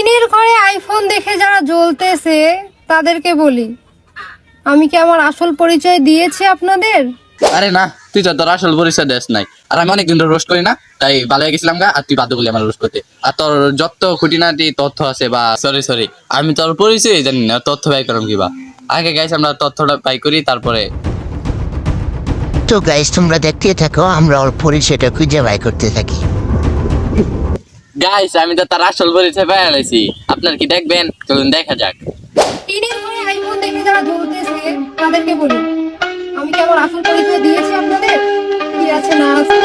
টিনের ঘরে আইফোন দেখে যারা জ্বলতেছে তাদেরকে বলি আমি কি আমার আসল পরিচয় দিয়েছি আপনাদের? আরে না তুই তো তোর আসল পরিচয় দেশ নাই। আর আমি অনেকদিন ধরে রোস্ট করি না তাই ভালো হয়ে গেছিলাম গা আর তুই বাধ্য করলি আমার রোস্ট করতে। আর তোর যত খুঁটিনাটি তথ্য আছে বা সরি সরি আমি তোর পরিচয় জানি না তথ্য বাই করম কিবা। আগে গাইছে আমরা তথ্যটা বাই করি তারপরে। তো গাইস তোমরা দেখতে থাকো আমরা ওর পরিচয়টা খুঁজে বাই করতে থাকি। গাইস আমি তো তার আসল পরিচয় আলাইছি আপনার কি দেখবেন? চলুন দেখা যাক। টিনের ঘরে আইফোন দেখে যারা জ্বলতেছে তাদেরকে বলি। আমি কি আসল পরিচয় দিয়েছি আপনাদের? কি আছে না আছে?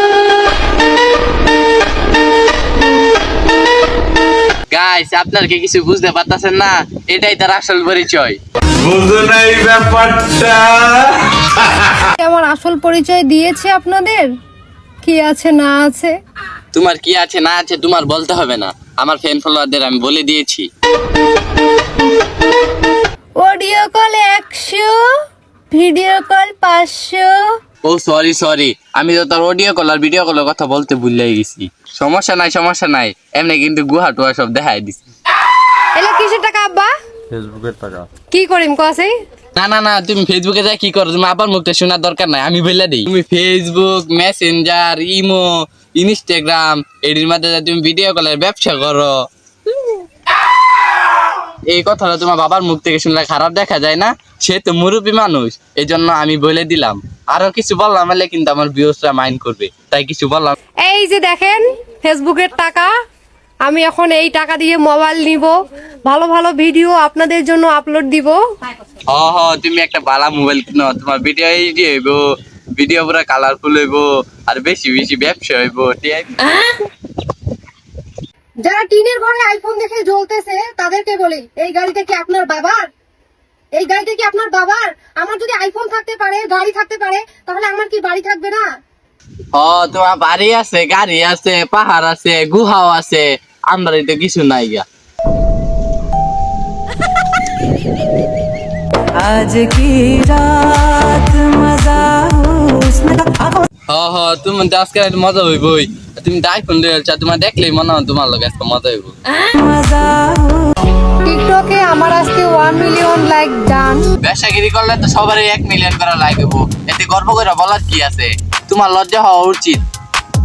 গাইস আপনার কি কিছু বুঝতে পারতেছেন না? এটাই তার আসল পরিচয়। বুঝো না এই ব্যাপারটা। কি আমার আসল পরিচয় দিয়েছে আপনাদের? কি আছে না আছে? তোমার কি আছে না আছে তোমার বলতে হবে না। আমার ফ্যান ফলোয়ারদের আমি বলে দিয়েছি। অডিও কল একশো ভিডিও কল পাঁচশো। ও সরি সরি আমি তো তোর অডিও কল আর ভিডিও কলের কথা বলতে ভুলে গেছি। সমস্যা নাই সমস্যা নাই। এমনি কিন্তু গুহা টুহা সব দেখাই দিছি। এলো কিসের টাকা আব্বা? ফেসবুকের টাকা। কি করিম কসে না না না তুমি ফেসবুকে যাই কি করো? তুমি আবার মুখটা শোনার দরকার নাই আমি বলে দিই। তুমি ফেসবুক মেসেঞ্জার ইমো ইনস্টাগ্রাম এটির মাধ্যমে তুমি ভিডিও কলের ব্যবসা করো। এই কথাটা তোমার বাবার মুখ থেকে শুনলে খারাপ দেখা যায় না? সে তো মুরব্বী মানুষ এই জন্য আমি বলে দিলাম। আরও কিছু বললাম হলে কিন্তু আমার বিয়সরা মাইন্ড করবে তাই কিছু বললাম। এই যে দেখেন ফেসবুকের টাকা আমি এখন এই টাকা দিয়ে মোবাইল নিব। ভালো ভালো ভিডিও আপনাদের জন্য আপলোড দিব। হ হ তুমি একটা বালা মোবাইল কিনো তোমার ভিডিও এইডি হইব। ভিডিও পুরো কালারফুল হইব আর বেশি বেশি ব্যবসা হইব ঠিক যারা টিনের ঘরে আইফোন দেখে জ্বলতেছে তাদেরকে বলি এই গাড়িটা কি আপনার বাবার এই গাড়িটা কি আপনার বাবার আমার যদি আইফোন থাকতে পারে গাড়ি থাকতে পারে তাহলে আমার কি বাড়ি থাকবে না হ তোমার বাড়ি আছে গাড়ি আছে পাহাড় আছে গুহাও আছে আমরা তো কিছু নাই গা आज की रात मजा হ তুমি আজকে মজা হইবই তুমি আইফোন লই আলছা তোমার দেখলেই মনে হয় তোমার লগে আজকে মজা হইব। টিকটকে আমার আজকে 1 মিলিয়ন লাইক ডান করলে তো সবারই 1 মিলিয়ন করে লাইক হইব। এতে গর্ব করে বলার কি আছে? তোমার লজ্জা হওয়া উচিত।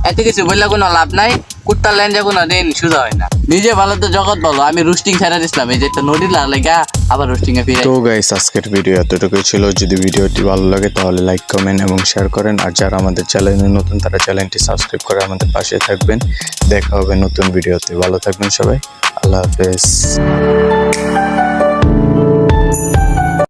এত কিছু বললে কোনো লাভ নাই, কুত্তার ল্যান্ডে কোনো দিন সোজা হয় না। নিজে ভালো তো জগৎ বলো, আমি রুস্টিং ছেড়ে দিছিলাম, এই যে তো নদীর লাগা আবার রুস্টিং এ ফিরে তো গাইস আজকের ভিডিও এতটুকুই ছিল। যদি ভিডিওটি ভালো লাগে, তাহলে লাইক কমেন্ট এবং শেয়ার করেন। আর যারা আমাদের চ্যানেলে নতুন, তারা চ্যানেলটি সাবস্ক্রাইব করে আমাদের পাশে থাকবেন। দেখা হবে নতুন ভিডিওতে ভালো থাকবেন সবাই। আল্লাহ হাফেজ।